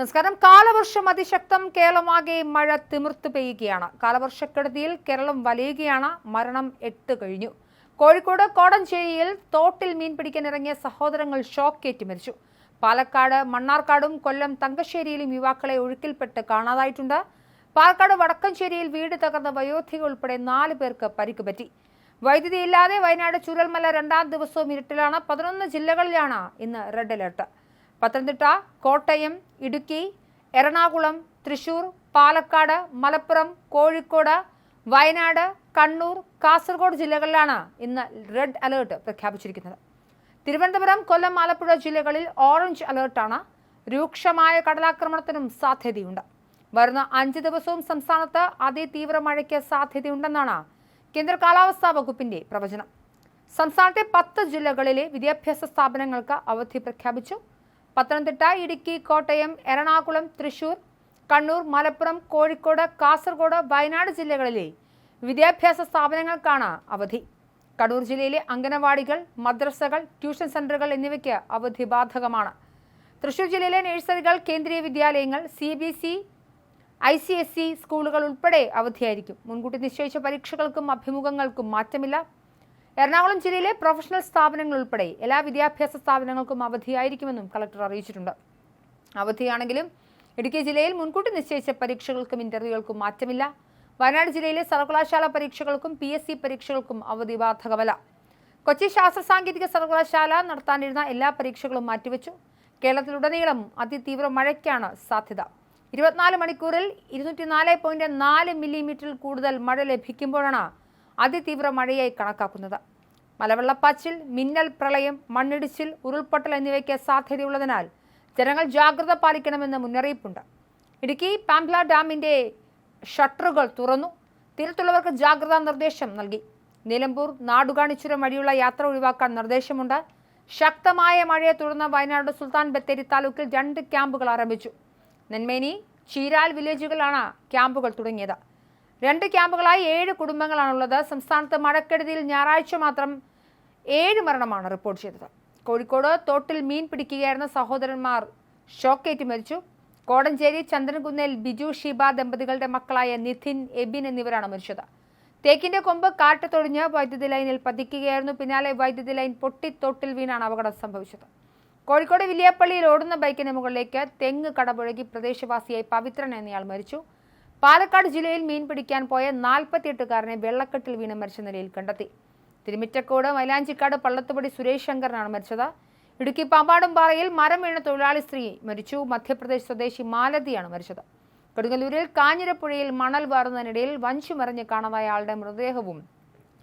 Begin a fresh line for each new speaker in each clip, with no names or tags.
നമസ്കാരം. കാലവർഷം അതിശക്തം. കേരളമാകെ മഴ തിമിർത്തു പെയ്യുകയാണ്. കാലവർഷക്കെടുതിയിൽ കേരളം വലയുകയാണ്. മരണം എട്ട് കഴിഞ്ഞു. കോഴിക്കോട് കോടഞ്ചേരിയിൽ തോട്ടിൽ മീൻ പിടിക്കാൻ ഇറങ്ങിയ സഹോദരങ്ങൾ ഷോക്കേറ്റ് മരിച്ചു. പാലക്കാട് മണ്ണാർക്കാടും കൊല്ലം തങ്കശ്ശേരിയിലും യുവാക്കളെ ഒഴുക്കിൽപ്പെട്ട് കാണാതായിട്ടുണ്ട്. പാലക്കാട് വടക്കഞ്ചേരിയിൽ വീട് തകർന്ന വയോധിക ഉൾപ്പെടെ നാല് പേർക്ക് പരിക്ക് പറ്റി. വൈദ്യുതി ഇല്ലാതെ വയനാട് ചുരൽമല രണ്ടാം ദിവസവും ഇരുട്ടിലാണ്. പതിനൊന്ന് ജില്ലകളിലാണ് ഇന്ന് റെഡ് അലർട്ട്. പത്തനംതിട്ട കോട്ടയം ഇടുക്കി എറണാകുളം തൃശൂർ പാലക്കാട് മലപ്പുറം കോഴിക്കോട് വയനാട് കണ്ണൂർ കാസർഗോഡ് ജില്ലകളിലാണ് ഇന്ന് റെഡ് അലേർട്ട് പ്രഖ്യാപിച്ചിരിക്കുന്നത്. തിരുവനന്തപുരം കൊല്ലം ആലപ്പുഴ ജില്ലകളിൽ ഓറഞ്ച് അലേർട്ടാണ്. രൂക്ഷമായ കടലാക്രമണത്തിനും സാധ്യതയുണ്ട്. വരുന്ന അഞ്ച് ദിവസവും സംസ്ഥാനത്ത് അതിതീവ്ര മഴയ്ക്ക് സാധ്യതയുണ്ടെന്നാണ് കേന്ദ്ര കാലാവസ്ഥാ വകുപ്പിന്റെ പ്രവചനം. സംസ്ഥാനത്തെ പത്ത് ജില്ലകളിലെ വിദ്യാഭ്യാസ സ്ഥാപനങ്ങൾക്ക് അവധി പ്രഖ്യാപിച്ചു. പത്തനംതിട്ട ഇടുക്കി കോട്ടയം എറണാകുളം തൃശൂർ കണ്ണൂർ മലപ്പുറം കോഴിക്കോട് കാസർഗോഡ് വയനാട് ജില്ലകളിലെ വിദ്യാഭ്യാസ സ്ഥാപനങ്ങൾക്കാണ് അവധി. കണ്ണൂർ ജില്ലയിലെ അംഗനവാടികൾ മദ്രസകൾ ട്യൂഷൻ സെന്ററുകൾ എന്നിവയ്ക്ക് അവധി ബാധകമാണ്. തൃശൂർ ജില്ലയിലെ നഴ്സറികൾ കേന്ദ്രീയ വിദ്യാലയങ്ങൾ C B C I C S C സ്കൂളുകൾ ഉൾപ്പെടെ അവധിയായിരിക്കും. മുൻകൂട്ടി നിശ്ചയിച്ച പരീക്ഷകൾക്കും അഭിമുഖങ്ങൾക്കും മാറ്റമില്ല. എറണാകുളം ജില്ലയിലെ പ്രൊഫഷണൽ സ്ഥാപനങ്ങൾ ഉൾപ്പെടെ എല്ലാ വിദ്യാഭ്യാസ സ്ഥാപനങ്ങൾക്കും അവധിയായിരിക്കുമെന്നും കളക്ടർ അറിയിച്ചിട്ടുണ്ട്. അവധിയാണെങ്കിലും ഇടുക്കി ജില്ലയിൽ മുൻകൂട്ടി നിശ്ചയിച്ച പരീക്ഷകൾക്കും ഇന്റർവ്യൂകൾക്കും മാറ്റമില്ല. വയനാട് ജില്ലയിലെ സർവകലാശാല പരീക്ഷകൾക്കും പി എസ് സി പരീക്ഷകൾക്കും അവധി ബാധകമല്ല. കൊച്ചി ശാസ്ത്ര സാങ്കേതിക സർവകലാശാല നടത്താനിരുന്ന എല്ലാ പരീക്ഷകളും മാറ്റിവെച്ചു. കേരളത്തിലുടനീളം അതിതീവ്ര മഴയ്ക്കാണ് സാധ്യത. ഇരുപത്തിനാല് മണിക്കൂറിൽ ഇരുന്നൂറ്റി നാല് പോയിന്റ് നാല് മില്ലിമീറ്ററിൽ കൂടുതൽ മഴ ലഭിക്കുമ്പോഴാണ് അതിതീവ്ര മഴയായി കണക്കാക്കുന്നത്. മലവെള്ളപ്പാച്ചിൽ മിന്നൽ പ്രളയം മണ്ണിടിച്ചിൽ ഉരുൾപൊട്ടൽ എന്നിവയ്ക്ക് സാധ്യതയുള്ളതിനാൽ ജനങ്ങൾ ജാഗ്രത പാലിക്കണമെന്ന് മുന്നറിയിപ്പുണ്ട്. ഇടുക്കി പാംപ്ല ഡാമിന്റെ ഷട്ടറുകൾ തുറന്നു. തീരത്തുള്ളവർക്ക് ജാഗ്രതാ നിർദ്ദേശം നൽകി. നിലമ്പൂർ നാടുകാണിച്ചുരം വഴിയുള്ള യാത്ര ഒഴിവാക്കാൻ നിർദ്ദേശമുണ്ട്. ശക്തമായ മഴയെ തുടർന്ന് വയനാട് സുൽത്താൻ ബത്തേരി താലൂക്കിൽ രണ്ട് ക്യാമ്പുകൾ ആരംഭിച്ചു. നെന്മേനി ചീരാൽ വില്ലേജുകളാണ് ക്യാമ്പുകൾ തുടങ്ങിയത്. രണ്ട് ക്യാമ്പുകളായി ഏഴ് കുടുംബങ്ങളാണുള്ളത്. സംസ്ഥാനത്ത് മഴക്കെടുതിയിൽ ഞായറാഴ്ച മാത്രം ഏഴ് മരണമാണ് റിപ്പോർട്ട് ചെയ്തത്. കോഴിക്കോട് തോട്ടിൽ മീൻ പിടിക്കുകയായിരുന്ന സഹോദരന്മാർ ഷോക്കേറ്റ് മരിച്ചു. കോടഞ്ചേരി ചന്ദ്രൻകുന്നേൽ ബിജു ഷിബ ദമ്പതികളുടെ മക്കളായ നിഥിൻ എബിൻ എന്നിവരാണ് മരിച്ചത്. തേക്കിന്റെ കൊമ്പ് കാറ്റത്തൊടിഞ്ഞ് വൈദ്യുതി ലൈനിൽ പതിക്കുകയായിരുന്നു. പിന്നാലെ വൈദ്യുതി ലൈൻ പൊട്ടി തോട്ടിൽ വീണാണ് അപകടം സംഭവിച്ചത്. കോഴിക്കോട് വില്യാപ്പള്ളിയിൽ ഓടുന്ന ബൈക്കിന് മുകളിലേക്ക് തെങ്ങ് കടപുഴകി പ്രദേശവാസിയായി പവിത്രൻ എന്നയാൾ മരിച്ചു. പാലക്കാട് ജില്ലയിൽ മീൻ പിടിക്കാൻ പോയ നാൽപ്പത്തിയെട്ടുകാരനെ വെള്ളക്കെട്ടിൽ വീണ് മരിച്ച നിലയിൽ കണ്ടെത്തി. തിരുമിറ്റക്കോട് മൈലാഞ്ചിക്കാട് പള്ളത്തുപടി സുരേഷ് ശങ്കറിനാണ് മരിച്ചത്. ഇടുക്കി പാമ്പാടുംപാറയിൽ മരം വീണ തൊഴിലാളി സ്ത്രീ മരിച്ചു. മധ്യപ്രദേശ് സ്വദേശി മാലതിയാണ് മരിച്ചത്. കൊടുങ്ങല്ലൂരിൽ കാഞ്ഞിരപ്പുഴയിൽ മണൽ വാറുന്നതിനിടയിൽ വഞ്ചു മറിഞ്ഞ് കാണാതായ ആളുടെ മൃതദേഹവും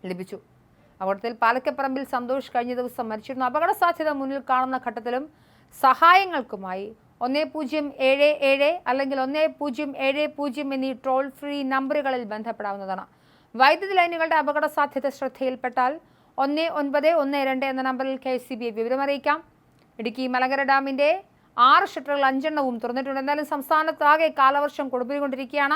ലഭിച്ചു. അപകടത്തിൽ പാലക്കപ്പറമ്പിൽ സന്തോഷ് കഴിഞ്ഞ ദിവസം മരിച്ചിരുന്നു. അപകട സാധ്യത മുന്നിൽ കാണുന്ന ഘട്ടത്തിലും സഹായങ്ങൾക്കുമായി ഒന്ന് പൂജ്യം ഏഴ് ഏഴ് അല്ലെങ്കിൽ ഒന്ന് പൂജ്യം ഏഴ് പൂജ്യം എന്നീ ടോൾ ഫ്രീ നമ്പറുകളിൽ ബന്ധപ്പെടാവുന്നതാണ്. വൈദ്യുതി ലൈനുകളുടെ അപകട സാധ്യത ശ്രദ്ധയിൽപ്പെട്ടാൽ ഒന്ന് ഒൻപത് ഒന്ന് രണ്ട് എന്ന നമ്പറിൽ കെ സി ബിയെ വിവരമറിയിക്കാം. ഇടുക്കി മലങ്കര ഡാമിന്റെ ആറ് ഷട്ടറുകൾ അഞ്ചെണ്ണവും തുറന്നിട്ടുണ്ട് എന്തായാലും സംസ്ഥാനത്താകെ കാലവർഷം കൊടുപ്പിക്കൊണ്ടിരിക്കുകയാണ്